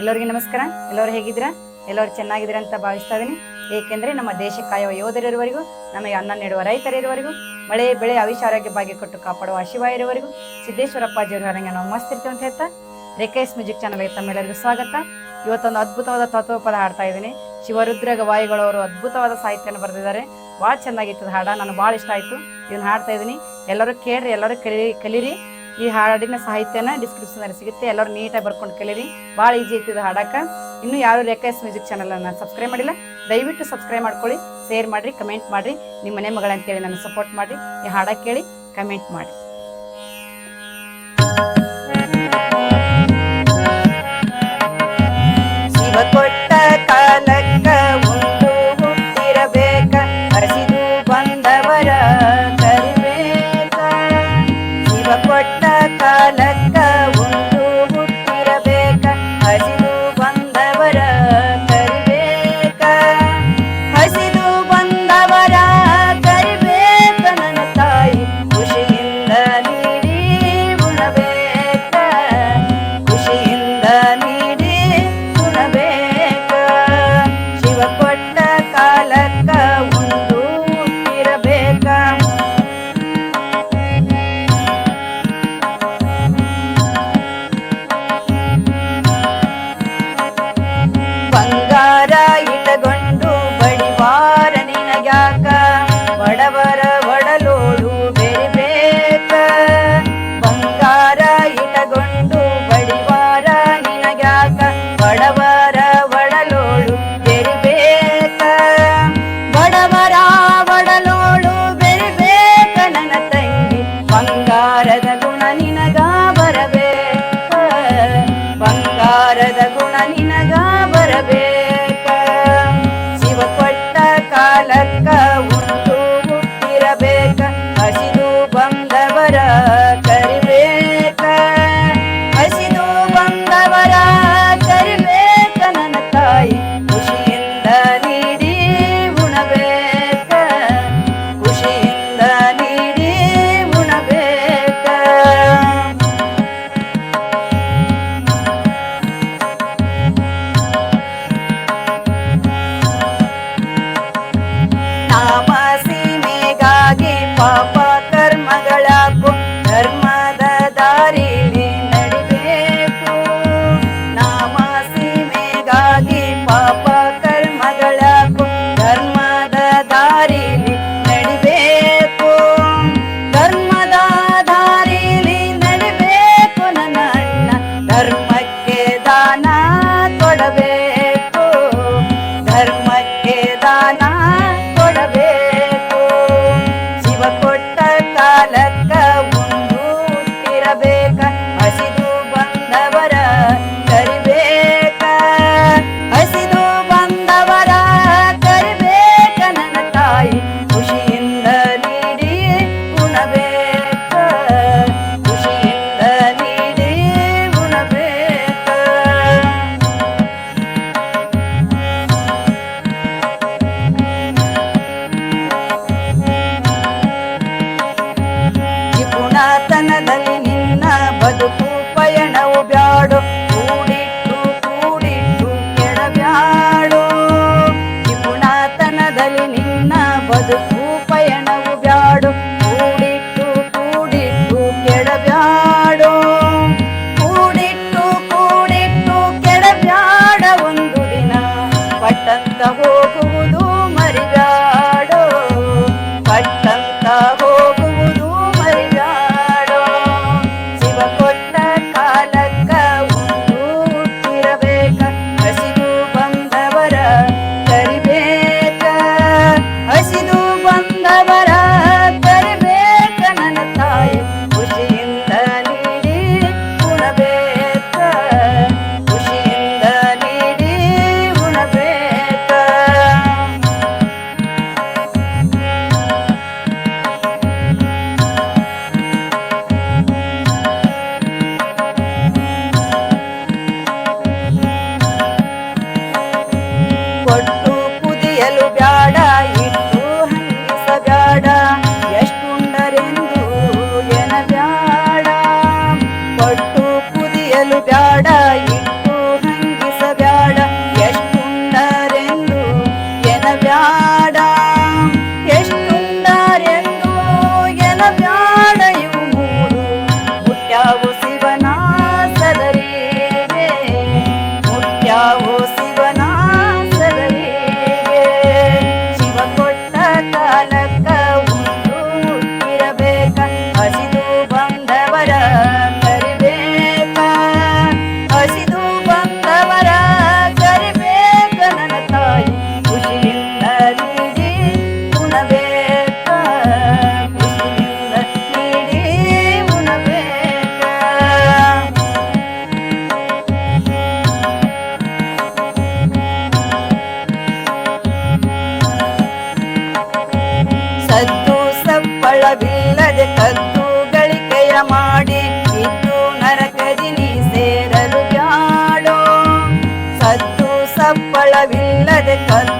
ಎಲ್ಲರಿಗೂ ನಮಸ್ಕಾರ. ಎಲ್ಲರೂ ಹೇಗಿದ್ದೀರಾ? ಎಲ್ಲರೂ ಚೆನ್ನಾಗಿದ್ದೀರಾ ಅಂತ ಭಾವಿಸ್ತಾ ಇದ್ದೀನಿ ಏಕೆಂದರೆ ನಮ್ಮ ದೇಶ ಕಾಯುವ ಯೋಧರಿರುವವರಿಗೂ ನಮಗೆ ಅನ್ನ ನೀಡುವ ರೈತರಿರುವವರಿಗೂ ಮಳೆ, ಬೆಳೆ ಅವಿಷಾರೋಗ್ಯ ಭಾಗ್ಯ ಕೊಟ್ಟು ಕಾಪಾಡುವ ಶಿವ ಇರುವವರೆಗೂ ಸಿದ್ದೇಶ್ವರಪ್ಪಾಜಿಯವರು ಹೊರಂಗೆ ನಾವು ಮಸ್ತಿರ್ತೀವಿ ಅಂತ ಹೇಳ್ತಾ ರೇಖೇಶ್ ಮ್ಯೂಸಿಕ್ ಚಾನಲ್ಗೆ ತಮ್ಮೆಲ್ಲರಿಗೂ ಸ್ವಾಗತ. ಇವತ್ತೊಂದು ಅದ್ಭುತವಾದ ತತ್ವಪದ ಹಾಡ್ತಾ ಇದ್ದೀನಿ ಶಿವರುದ್ರಗ ವಾಯುಗಳವರು ಅದ್ಭುತವಾದ ಸಾಹಿತ್ಯನ ಬರೆದಿದ್ದಾರೆ. ಭಾಳ ಚೆನ್ನಾಗಿತ್ತು ಹಾಡ. ನಾನು ಭಾಳ ಇಷ್ಟ ಆಯಿತು. ಇದನ್ನು ಹಾಡ್ತಾ ಇದ್ದೀನಿ ಎಲ್ಲರೂ ಕೇಳ್ರಿ, ಎಲ್ಲರೂ ಕಲಿ ಕಲೀರಿ. ಈ ಹಾಡಿನ ಸಾಹಿತ್ಯನ ಡಿಸ್ಕ್ರಿಪ್ಷನಲ್ಲಿ ಸಿಗುತ್ತೆ. ಎಲ್ಲರೂ ನೀಟಾಗಿ ಬರ್ಕೊಂಡು ಕೇಳಿರಿ. ಭಾಳ ಈಜಿ ಐತಿದು ಹಾಡಕ್ಕೆ ಇನ್ನು ಯಾರು ರೇಖಾಸ್ ಮ್ಯೂಸಿಕ್ ಚಾನಲನ್ನು ಸಬ್ಸ್ಕ್ರೈಬ್ ಮಾಡಿಲ್ಲ, ದಯವಿಟ್ಟು ಸಬ್ಸ್ಕ್ರೈಬ್ ಮಾಡ್ಕೊಳ್ಳಿ ಶೇರ್ ಮಾಡಿರಿ ಕಮೆಂಟ್ ಮಾಡಿರಿ. ನಿಮ್ಮ ಮನೆ ಮಗಳಂತೇಳಿ ನನ್ನ ಸಪೋರ್ಟ್ ಮಾಡಿರಿ. ಈ ಹಾಡ ಕೇಳಿ ಕಮೆಂಟ್ ಮಾಡಿ ನಿನಗ್ಯಾಕ ಪಾಪ ಕರ್ಮಗಳಾಗು ಧರ್ಮದ ದಾರಿಲಿ ನಡಿಬೇಕು. ನಾಮ ಸೀಮೆಗಾಗಿ ಪಾಪ ಕರ್ಮಗಳಾಗು ಧರ್ಮದ ದಾರಿಲಿ ನಡಿಬೇಕು. ಧರ್ಮದ ದಾರಿಲಿ ನಡಿಬೇಕು ನನ್ನ ಧರ್ಮಕ್ಕೆ ದಾನ ಕೊಡಬೇಕು. ಧರ್ಮಕ್ಕೆ ದಾನ கல்